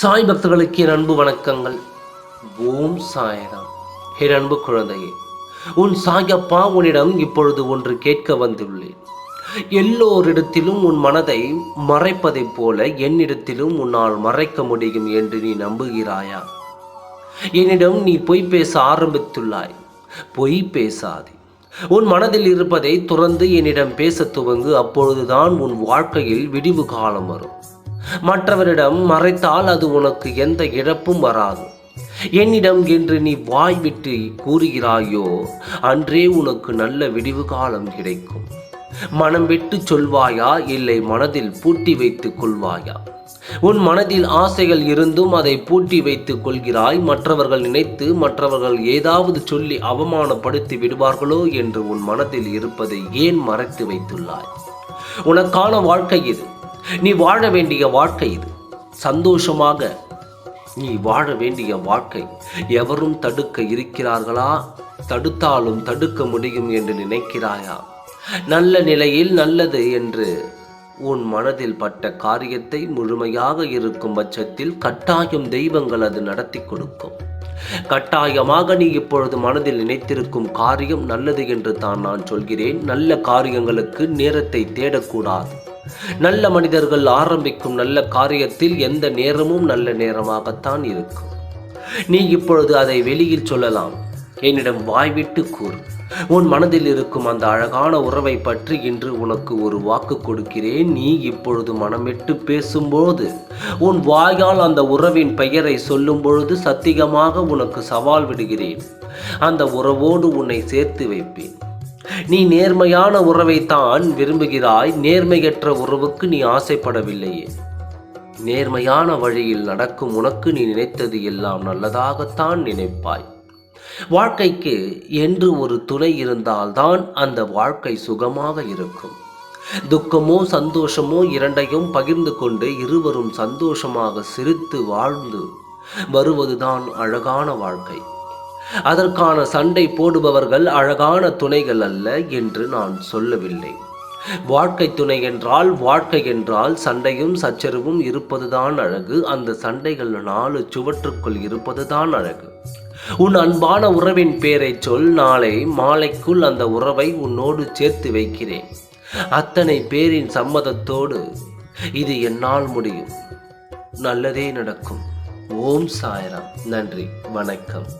சாய் பக்தர்களுக்கு என் அன்பு வணக்கங்கள். ஓம் சாயராம். என் அன்பு குழந்தையே உன் சாயப்பா உன்னிடம் இப்பொழுது ஒன்று கேட்க வந்துள்ளேன். எல்லோரிடத்திலும் உன் மனதை மறைப்பதைப் போல என்னிடத்திலும் உன்னால் மறைக்க முடியும் என்று நீ நம்புகிறாயா? என்னிடம் நீ பொய் பேச ஆரம்பித்துள்ளாய். பொய் பேசாதே. உன் மனதில் இருப்பதை துறந்து என்னிடம் பேசத் துவங்கு. அப்பொழுதுதான் உன் வாழ்க்கையில் விடிவு காலம் வரும். மற்றவரிடம் மறைத்தால் அது உனக்கு எந்த இழப்பும் வராது. என்னிடம் என்று நீ வாய் விட்டு கூறுகிறாயோ அன்றே உனக்கு நல்ல விடிவு காலம் கிடைக்கும். மனம் விட்டு சொல்வாயா? இல்லை மனதில் பூட்டி வைத்துக் கொள்வாயா? உன் மனதில் ஆசைகள் இருந்தும் அதை பூட்டி வைத்துக் கொள்கிறாய். மற்றவர்கள் நினைத்து மற்றவர்கள் ஏதாவது சொல்லி அவமானப்படுத்தி விடுவார்களோ என்று உன் மனதில் இருப்பதை ஏன் மறைத்து வைத்துள்ளாய்? உனக்கான வாழ்க்கை இது. நீ வாழ வேண்டிய வாழ்க்கை இது. சந்தோஷமாக நீ வாழ வேண்டிய வாழ்க்கை. எவரும் தடுக்க இருக்கிறார்களா? தடுத்தாலும் தடுக்க முடியும் என்று நினைக்கிறாயா? நல்ல நிலையில் நல்லது என்று உன் மனதில் பட்ட காரியத்தை முழுமையாக இருக்கும் பட்சத்தில் கட்டாயம் தெய்வங்கள் அது நடத்தி கொடுக்கும். கட்டாயமாக நீ இப்பொழுது மனதில் நினைத்திருக்கும் காரியம் நல்லது என்று தான் நான் சொல்கிறேன். நல்ல காரியங்களுக்கு நேரத்தை தேடக்கூடாது. நல்ல மனிதர்கள் ஆரம்பிக்கும் நல்ல காரியத்தில் எந்த நேரமும் நல்ல நேரமாகத்தான் இருக்கும். நீ இப்பொழுது அதை வெளியில் சொல்லலாம். என்னிடம் வாய்விட்டு கூறு. உன் மனதில் இருக்கும் அந்த அழகான உறவை பற்றி இன்று உனக்கு ஒரு வாக்கு கொடுக்கிறேன். நீ இப்பொழுது மனமிட்டு பேசும்போது உன் வாயால் அந்த உறவின் பெயரை சொல்லும் பொழுது சத்தியமாக உனக்கு சவால் விடுகிறேன். அந்த உறவோடு உன்னை சேர்த்து வைப்பேன். நீ நேர்மையான உறவைத்தான் விரும்புகிறாய் நேர்மையற்ற உறவுக்கு நீ ஆசைப்படவில்லையே. நேர்மையான வழியில் நடக்கும் உனக்கு நீ நினைத்தது எல்லாம் நல்லதாகத்தான் நினைப்பாய். வாழ்க்கைக்கு என்று ஒரு துணை இருந்தால்தான் அந்த வாழ்க்கை சுகமாக இருக்கும். துக்கமோ சந்தோஷமோ இரண்டையும் பகிர்ந்து கொண்டு இருவரும் சந்தோஷமாக சிரித்து வாழ்ந்து வருவதுதான் அழகான வாழ்க்கை. அதற்கான சண்டை போடுபவர்கள் அழகான துணைகள் அல்ல என்று நான் சொல்லவில்லை. வாழ்க்கை துணை என்றால் வாழ்க்கை என்றால் சண்டையும் சச்சரவும் இருப்பதுதான் அழகு. அந்த சண்டைகள் நாலு சுவற்றுக்குள் இருப்பதுதான் அழகு. உன் அன்பான உறவின் பேரை சொல் நாளை மாலைக்குள் அந்த உறவை உன்னோடு சேர்த்து வைக்கிறேன். அத்தனை பேரின் சம்மதத்தோடு இது என்னால் முடியும். நல்லதே நடக்கும். ஓம் சாய்ராம். நன்றி. வணக்கம்.